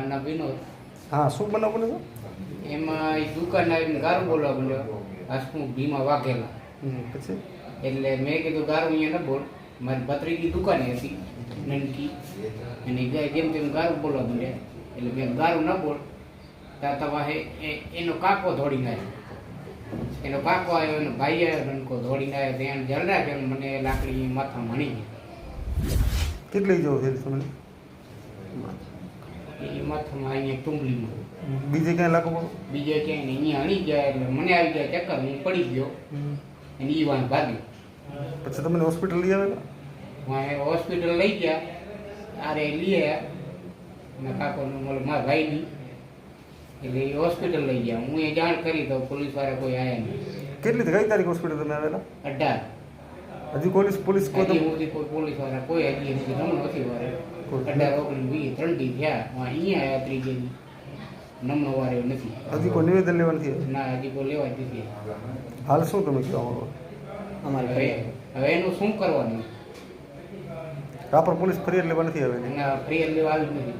ના વિનોદ. હા શું બનાવ બને છે એમાં એ દુકાન આવીને ગારું બોલવા માંડ્યો. હસમુખ ભીમા વાઘેલા. પછી? એટલે મેં કીધું ગારું અહીંયા ન બોલ. મારી ભત્રીજી દુકાને હતી નનકી. અને ગાય જેમ તેમ ગારું બોલવા માંડ્યા. એટલે મેં ગારું ન બોલ. ત્યાં તમારે એનો કાકો ધોડી આવ્યો. એનો કાકો આવ્યો એનો ભાઈ આવ્યો રણકો દોડીને આવ્યો. ત્યાં જળ રાખ્યો મને લાકડી માથા મણી ગઈ. કેટલી જવું છે તમને એ માથામાં અહીંયા ટુંબલીમાં બીજે ક્યાંય લાગુ બીજે ક્યાંય નહીં. અહીંયા હણી ગયા એટલે મને આવી ગયા ચક્કર હું પડી ગયો. અને ઈ વાન ભાગ્યો. પછી તમને હોસ્પિટલ લઈ આવેલા? હોસ્પિટલ લઈ ગયા. આરે લઈ આવ્યા કાકોનું મતલબ મારા ભાઈની એટલે એ હોસ્પિટલ લઈ ગયા. હું એ જાણ કરી તો પોલીસવાળા કોઈ આવ્યા નહીં. કેટલી કઈ તારીખ હોસ્પિટલ તમે આવેલા? અઢાર. હજી પોલીસ પોલીસ કોઈ હજી કોઈ પોલીસવાળા કોઈ હજી સુધી નમણો નથી વારે. કોઈ- અઢાર ઓગણીસ વીસ ત્રણ દી થયા. હું અહીંયા આવ્યા ત્રીજે દી. નમણો વારે નથી. હજી કોઈ નિવેદન લેવાનું છે? ના હજી કોઈ લેવા જ નથી. હાલ શું તમે કહો? અમારે હવે હવે એનું શું કરવાનું? રાપર પોલીસ ફરિયાદ લેવા નથી આવે ના ફરિયાદ લેવા આવી નથી.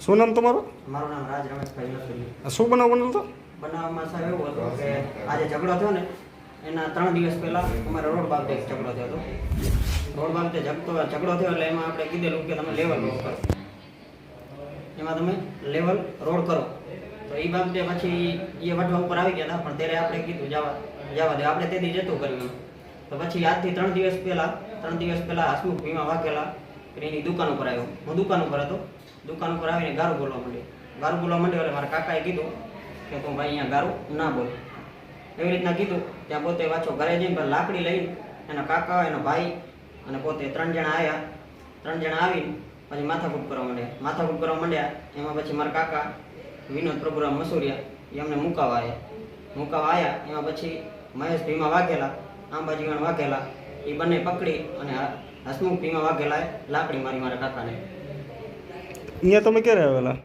શું નામ તમારું? મારું નામ રાજ રમેશભાઈ શું બનાવ બનેલો બનાવવામાં બનાવમાં સાહેબ એવું હતું કે આજે ઝઘડો થયો ને એના ત્રણ દિવસ પહેલા અમારે રોડ બાબતે એક ઝઘડો થયો હતો. રોડ બાબતે ઝઘડો ઝઘડો થયો એટલે એમાં આપણે કીધેલું કે તમે લેવલ રોડ કરો. એમાં તમે લેવલ રોડ કરો. તો એ બાબતે પછી એ વટવા ઉપર આવી ગયા હતા, પણ ત્યારે આપણે કીધું જવા જવા દે. આપણે તેથી જતું કર્યું તો પછી આજથી ત્રણ દિવસ પહેલાં, ત્રણ દિવસ પહેલાં હસમુખ ભીમા વાઘેલા એની દુકાન ઉપર આવ્યો. હું દુકાન ઉપર હતો. દુકાન ઉપર આવીને ગારું બોલવા માંડ્યો. ગારું બોલવા માંડ્યો એટલે મારા કાકાએ કીધું કે તું ભાઈ અહીંયા ગારું ના બોલ. એવી રીતના કીધું ત્યાં પોતે પાછો ઘરે જઈને પણ લાકડી લઈને એના કાકા, એનો ભાઈ અને પોતે ત્રણ જણા આવ્યા ત્રણ જણા આવીને પછી માથાકૂટ કરવા માંડ્યા. માથાકૂટ કરવા માંડ્યા, એમાં પછી મારા કાકા વિનોદ પ્રભુરામ મસુરિયા એ અમને મુકાવા આવ્યા મુકાવા આવ્યા એમાં પછી મહેશ ભીમા વાઘેલા, આંબાજીવન વાઘેલા, એ બંને પકડી અને હસમુખ ભીમા વાઘેલાએ લાકડી મારી મારા કાકાને. અહીંયા તમે ક્યારે આવેલા?